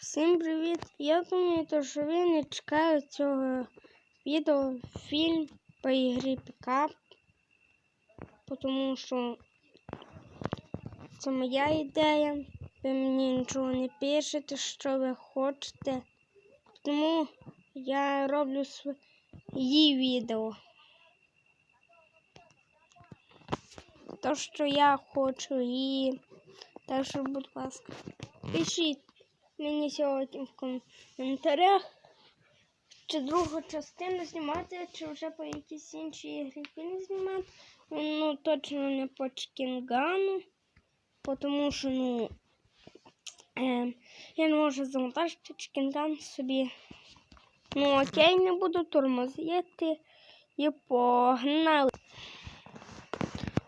Всім привіт! Я думаю, що ви не чекаєте цього відео фільм по ігрі Пікап, тому що це моя ідея. Ви мені нічого не пишете, що ви хочете. Тому я роблю свої відео. То, що я хочу, і так що, будь ласка, пишіть мені сьогодні в коментарях, чи другу частину знімати, чи вже по якійсь іншій ігрі фільм знімати. Ну, точно не по Чкінгану, тому що, ну, е, я не можу завантажити Чкінган собі. Ну, окей, не буду тормозити і погнали.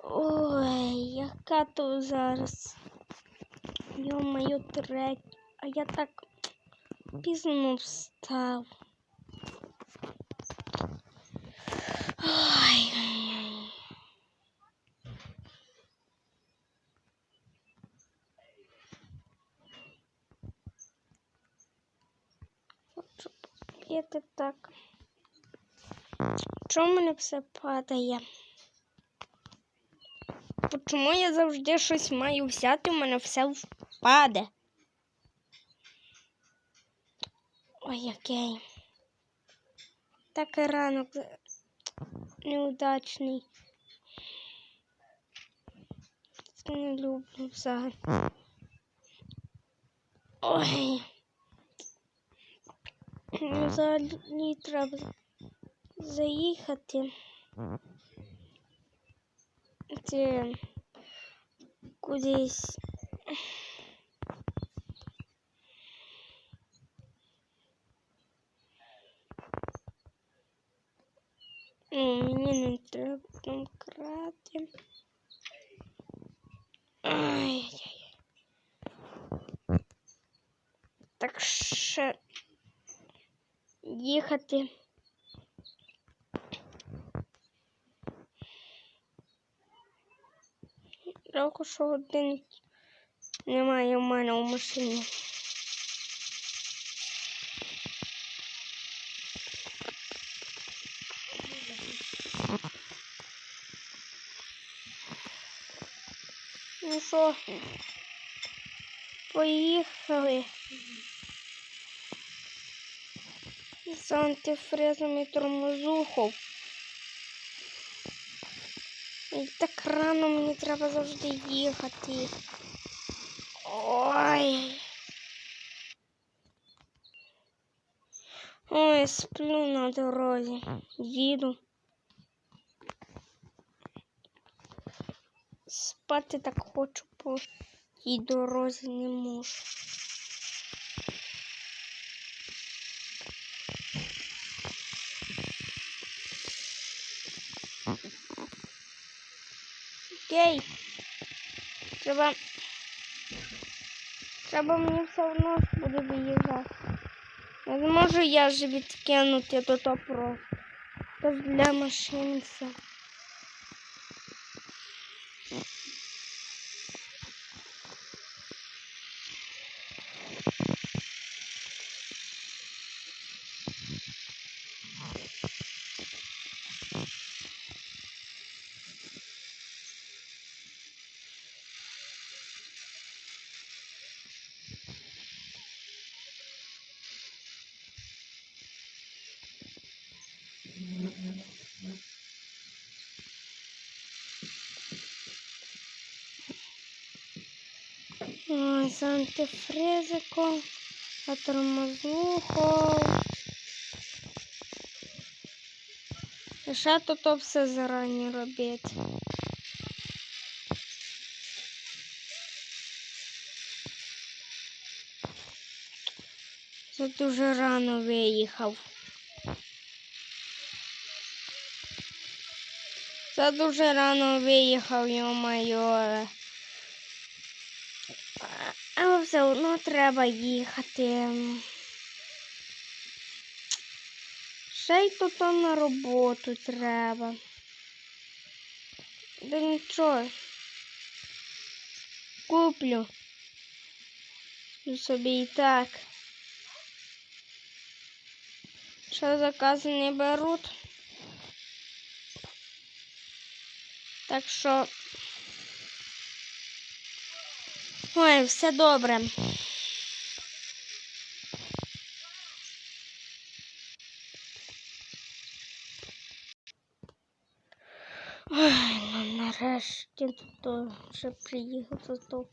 Ой, яка то зараз. Йо-моє, третя. А я так пізно встав. Ой. Хочу так. Чому мене все падає? Чому я завжди щось маю взяти, у мене все впаде? Ой, окей. Так і ранок неудачний. Це не люблю взагалі. Ой. Ну, Взагалі треба заїхати. Це кудись. Мені не треба домкрати. Ай-яй-яй. Так ще їхати. Жалко, що один немає у мене у машині. Ну що, поїхали. З антифризом і тормозухом. І так рано мені треба завжди їхати. Ой. Ой, сплю на дорозі. Їду. Спати так хочу по тій дорозі не можу. Окей. Треба. Треба мені все одно буде виїжджати. Не зможу я ж відкинути то то просто. Тож для машин все. Ой, з антифризиком, а тормозухом. Ще тут все зарані робити. Це дуже рано виїхав. Та дуже рано виїхав, йо-майо. Але все одно треба їхати. Ще й тут на роботу треба. Да нічого. Куплю. Собі і так. Ще закази не беруть. Так що. Ой, все добре. Ой, ну нарешті тут вже приїхав ту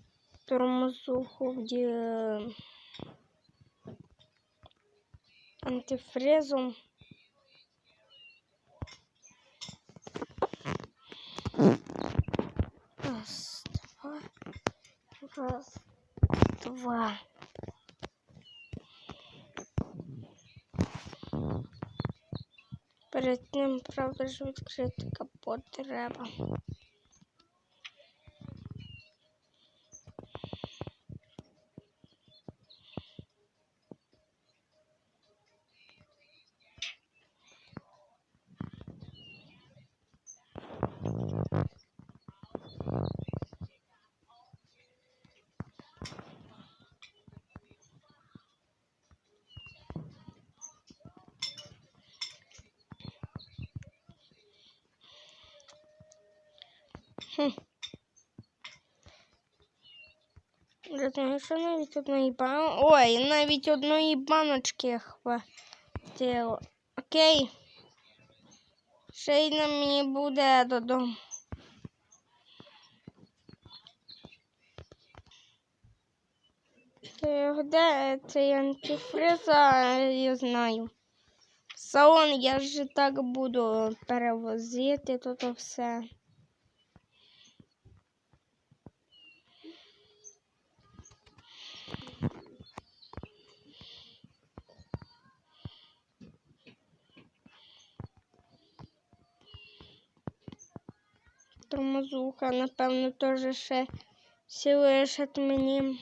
тормозуху, де е, антифризом. Раз, два, раз, два. Перед ним, правда ж, відкрити капот треба. Хм. Що навіть одної бан... Ой, навіть одної баночки хватило. Окей. Ще й на мені буде додому. Де цей антифриз, я знаю. Салон я ж так буду перевозити тут все. Тормозуха, напевно, теж ще всі лишать мені.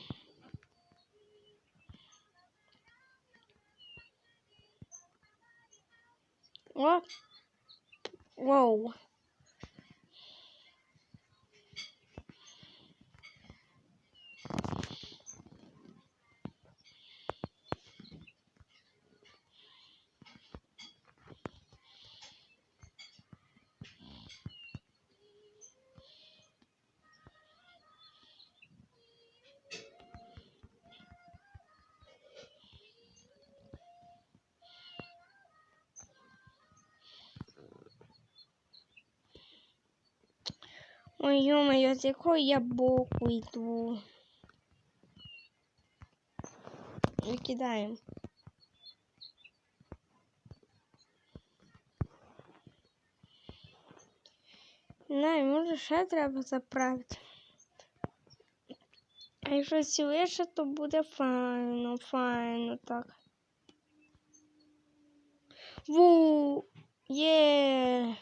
Ой, ё-моё, з якого я боку йду? Викидаємо. Не, може ще треба заправити. А якщо сіліше, то буде файно, файно так. Ву! Є!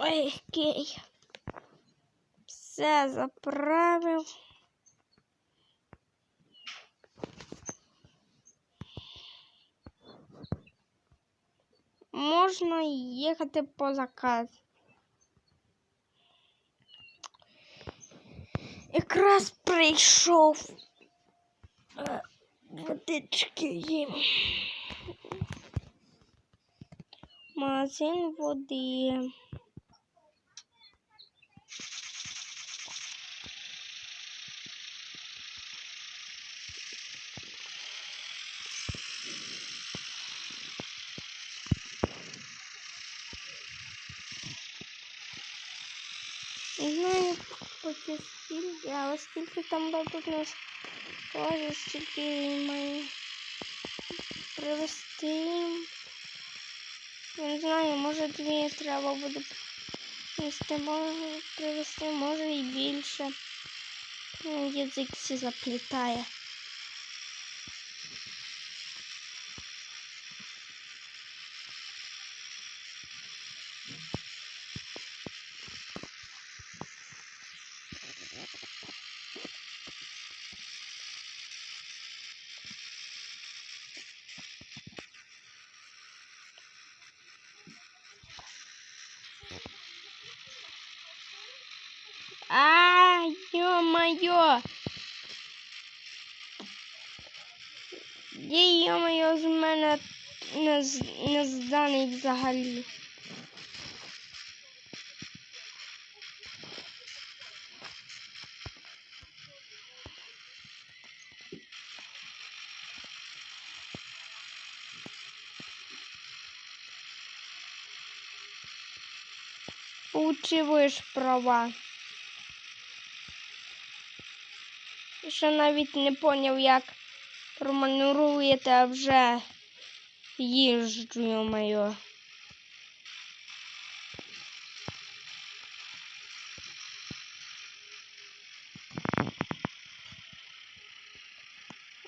Окей. Все заправив. Можна їхати по заказ. Якраз прийшов е, водички їм. Магазин води. Знаю, поки скільки, але скільки там дадуть нас теж стільки маю привезти. Я не знаю, може дві треба буде привезти, може привезти, може і більше. язык всі заплітає. А, ё-моё! Є, ё-моё, з мене не, з- не зданий взагалі. Получиваєш права. Ще навіть не поняв, як промануруєте, а вже їжджу, моє.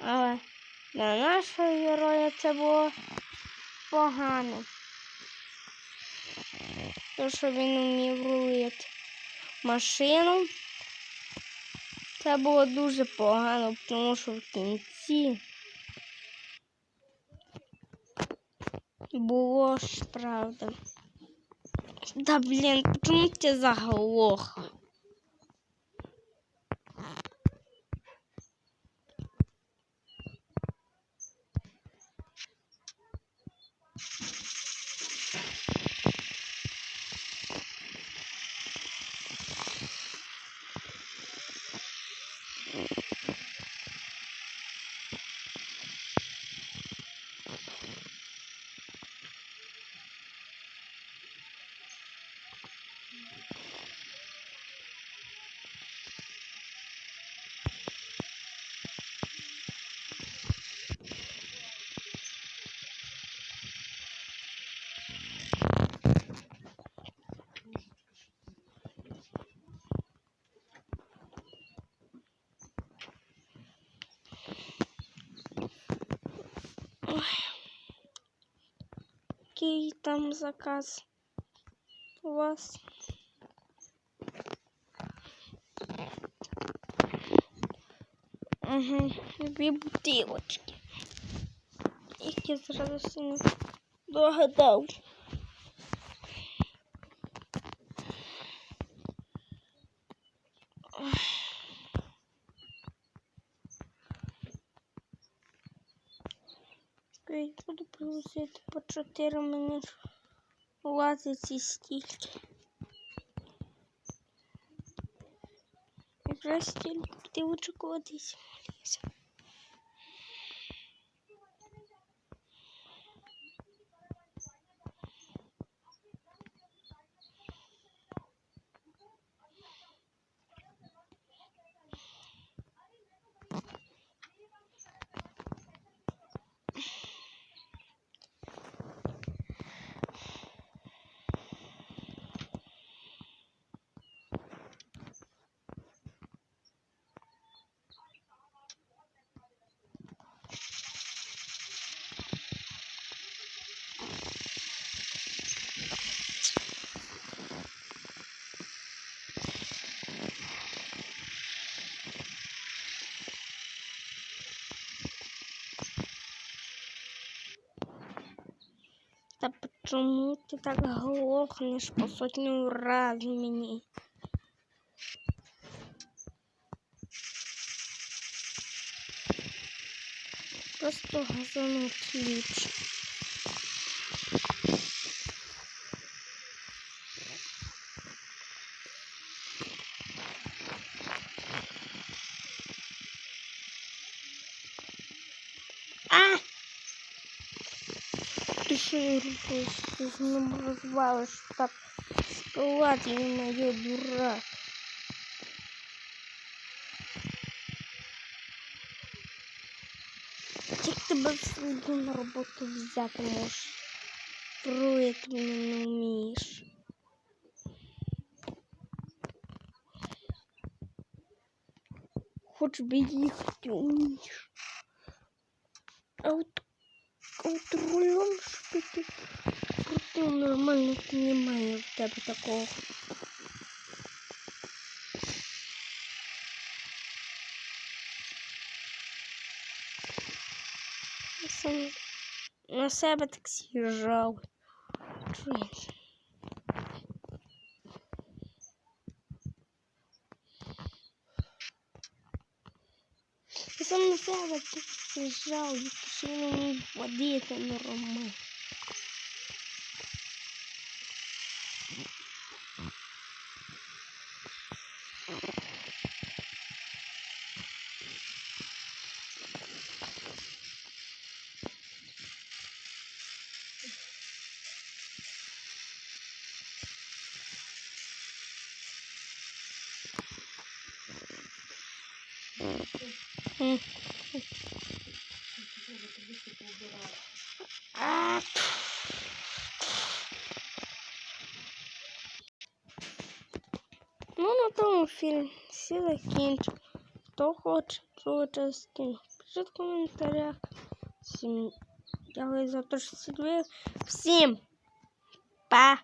Але для нашого героя це було погано. То, що він вмів рулити машину. Це було дуже погано, тому що в кінці було ж правда. Да блін, чому ти заглохла? Який там заказ у вас? Угу, дві бутилочки. Їх я зразу не догадав. Я буду привозити по 4 мені влазить ці стільки. Якраз стільки бутилочок кудись почему ти так глохнеш по сотню раз мені? Просто газону ліпше. А! Рухаєш? Ти з ним розвалиш так склад, і моє дурак. Як тебе сюди на роботу взяти можеш? Строїти мене не вмієш. Хоч би їхати вмієш. А от, а от ти ти круту нормальних немає в тебе такого. Сам на себе так з'їжджав. Чуєш? Я сам на себе так з'їжджав, і пішли мені водити нормально. Ну, на тому фільм всі закінчив. Хто хоче другу частину, пишіть в коментарях. Всім дякую за те, що слідкуєте. Всім па!